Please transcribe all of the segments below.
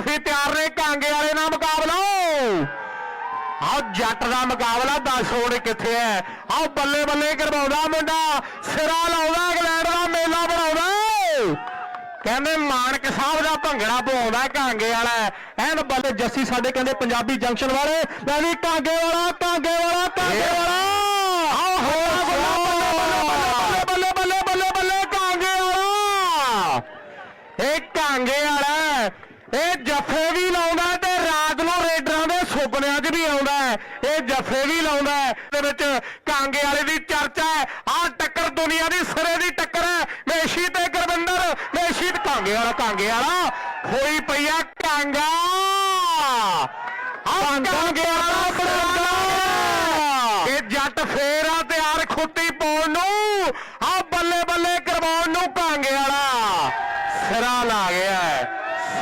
ਜਾਫੀ ਤਿਆਰ ਨੇ ਕਾਂਗੇ ਵਾਲੇ ਨਾਲ ਮੁਕਾਬਲਾ ਆਹ ਜੱਟ ਦਾ ਮੁਕਾਬਲਾ ਦੱਸ ਹੁਣ ਕਿੱਥੇ ਹੈ ਆਹ ਬੱਲੇ ਬੱਲੇ ਕਰਵਾਉਂਦਾ ਮੁੰਡਾ ਸਿਰਾ ਲਾਉਂਦਾ ਇੰਗਲੈਂਡ ਦਾ ਮੇਲਾ ਬਣਾਉਂਦਾ ਕਹਿੰਦੇ ਮਾਨਕ ਸਾਹਿਬ ਦਾ ਭੰਗੜਾ ਪਾਉਂਦਾ ਕਾਂਗੇ ਵਾਲਾ ਐਨ ਬੱਲੇ ਜੱਸੀ ਸਾਡੇ ਕਹਿੰਦੇ ਪੰਜਾਬੀ ਜੰਕਸ਼ਨ ਵਾਲੇ ਲੈ ਵੀ ਕਾਂਗੇ ਵਾਲਾ ਕਾਂਗੇ ਵਾਲਾ ਕਾਂਗੇ ਵਾਲਾ ਆਹ ਹੋ ਬੱਲੇ ਬੱਲੇ ਬੱਲੇ ਬੱਲੇ ਬੱਲੇ ਕਾਂਗੇ ਵਾਲਾ ਇਹ ਕਾਂਗੇ ਵਾਲਾ। ਇਹ ਜੱਫੇ ਵੀ ਲਾਉਂਦਾ ਤੇ ਰਾਤ ਨੂੰ ਰੇਡਰਾਂ ਦੇ ਸੁਪਨਿਆਂ 'ਚ ਵੀ ਆਉਂਦਾ ਹੈ। ਇਹ ਜੱਫੇ ਵੀ ਲਾਉਂਦਾ ਹੈ। ਦੇ ਵਿੱਚ ਕਾਂਗੇ ਵਾਲੇ ਦੀ ਚਰਚਾ ਹੈ। ਆਹ ਟੱਕਰ ਦੁਨੀਆ ਦੀ ਸਿਰੇ ਦੀ ਟੱਕਰ ਹੈ। ਮੇਸ਼ੀ ਤੇ ਗੁਰਵਿੰਦਰ ਮੇਸ਼ੀ ਤੇ ਕਾਂਗੇ ਵਾਲਾ ਕਾਂਗੇ ਵਾਲਾ। ਹੋਈ ਪਈ ਆ ਕਾਂਗਾ। ਆਹ ਕਾਂਗੇ ਵਾਲਾ ਬਣਾਉਂਦਾ ਇਹ ਜੱਟ ਫੇਰ ਆ ਤਿਆਰ ਖੁੱਤੀ ਪਾਉਣ ਨੂੰ। ਆ ਬੱਲੇ ਬੱਲੇ ਕਰਵਾਉਣ ਨੂੰ ਕਾਂਗੇ ਵਾਲਾ। ਸਿਰਾ ਲਾ ਗਿਆ।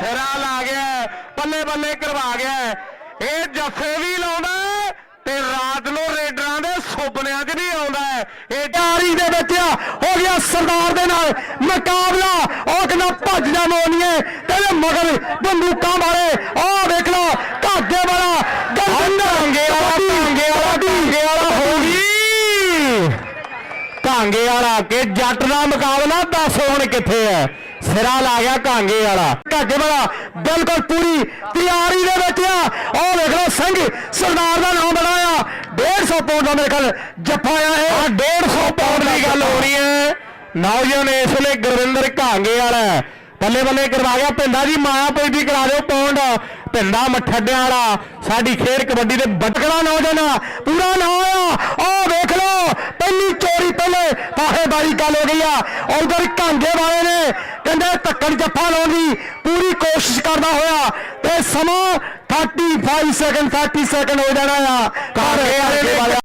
ਸਿਰਾ ਲਾ ਗਿਆ ਬੱਲੇ ਬੱਲੇ ਕਰਵਾ ਗਿਆ। ਇਹ ਜੱਫੇ ਵੀ ਲਾਉਂਦਾ ਤੇ ਰਾਤ ਨੂੰ ਰੇਡਰਾਂ ਦੇ ਸੁਪਨਿਆਂ 'ਚ ਵੀ ਆਉਂਦਾ ਇਹ ਤਿਆਰੀ ਦੇ ਵਿੱਚ ਹੋ ਗਿਆ ਸਰਦਾਰ ਦੇ ਨਾਲ ਮੁਕਾਬਲਾ। ਉਹ ਕਹਿੰਦਾ ਭੱਜ ਜਾ ਮੋਨੀਏ ਤੇਰੇ ਮਗਰ ਬੰਦੂਕਾਂ ਵਾਲੇ। ਆਹ ਵੇਖ ਲਓ ਘਾਗੇ ਵਾਲਾ ਕਾਂਗੇ ਵਾਲਾ ਕਾਂਗੇ ਵਾਲਾ ਕਾਂਗੇ ਵਾਲਾ ਹੋ ਗਈ। ਕਾਂਗੇ ਵਾਲਾ ਕਿ ਜੱਟ ਦਾ ਮੁਕਾਬਲਾ ਦੱਸ ਹੁਣ ਕਿੱਥੇ ਹੈ? ਸਿਰਾ ਲਾ ਗਿਆ ਕਾਂਗੇ ਵਾਲਾ। ਘਾਗੇ ਵਾਲਾ ਬਿਲਕੁਲ ਪੂਰੀ ਤਿਆਰੀ ਦੇ ਵਿੱਚ ਆ। ਉਹ ਵੇਖ ਲਓ, ਸਿੰਘ ਸਰਦਾਰ ਦਾ ਨਾਮ ਬਣਾਇਆ 150 ਪਾਉਂਡ ਦਾ ਮੇਰੇ ਖਿਆਲ ਜੱਫਾ ਆ ਇਹ। 150 ਪਾਉਂਡ ਦੀ ਗੱਲ ਹੋ ਰਹੀ ਹੈ। ਨੌਜਵਾਨ ਇਸ ਵੇਲੇ ਗੁਰਵਿੰਦਰ ਕਾਂਗੇ ਵਾਲਾ ਬੱਲੇ ਬੱਲੇ ਕਰਵਾ ਗਿਆ। ਪਿੰਡਾ ਜੀ, ਮਾਇਆ ਪਈ ਦੀ ਕਰਾ ਦਿਓ ਪੌਂਡ ਪਿੰਡਾ ਮਠੱਡਿਆਂ ਵਾਲਾ। ਸਾਡੀ ਖੇਡ ਕਬੱਡੀ ਦੇ ਬਟਕੜਾ ਨੌਜਵਾਨ ਪੂਰਾ ਨਾਂ ਆ ਉਹ ਵੇਖ ਲਓ ਪਹਿਲੀ ਚੋਰੀ ਪਾਹੇਬਾਰੀ ਗੱਲ ਹੋ ਗਈ ਆ ਉਧਰ ਘਾਂਗੇ ਵਾਲੇ ਨੇ, ਕਹਿੰਦੇ ਧੱਕੜ ਜੱਫਾ ਲਾਉਣ ਦੀ ਪੂਰੀ ਕੋਸ਼ਿਸ਼ ਕਰਦਾ ਹੋਇਆ ਤੇ ਸਮਾਂ 35 ਸੈਕਿੰਡ 30 ਸੈਕਿੰਡ ਹੋ ਜਾਣਾ ਆ। ਕਾਂਗੇ ਵਾਲੇ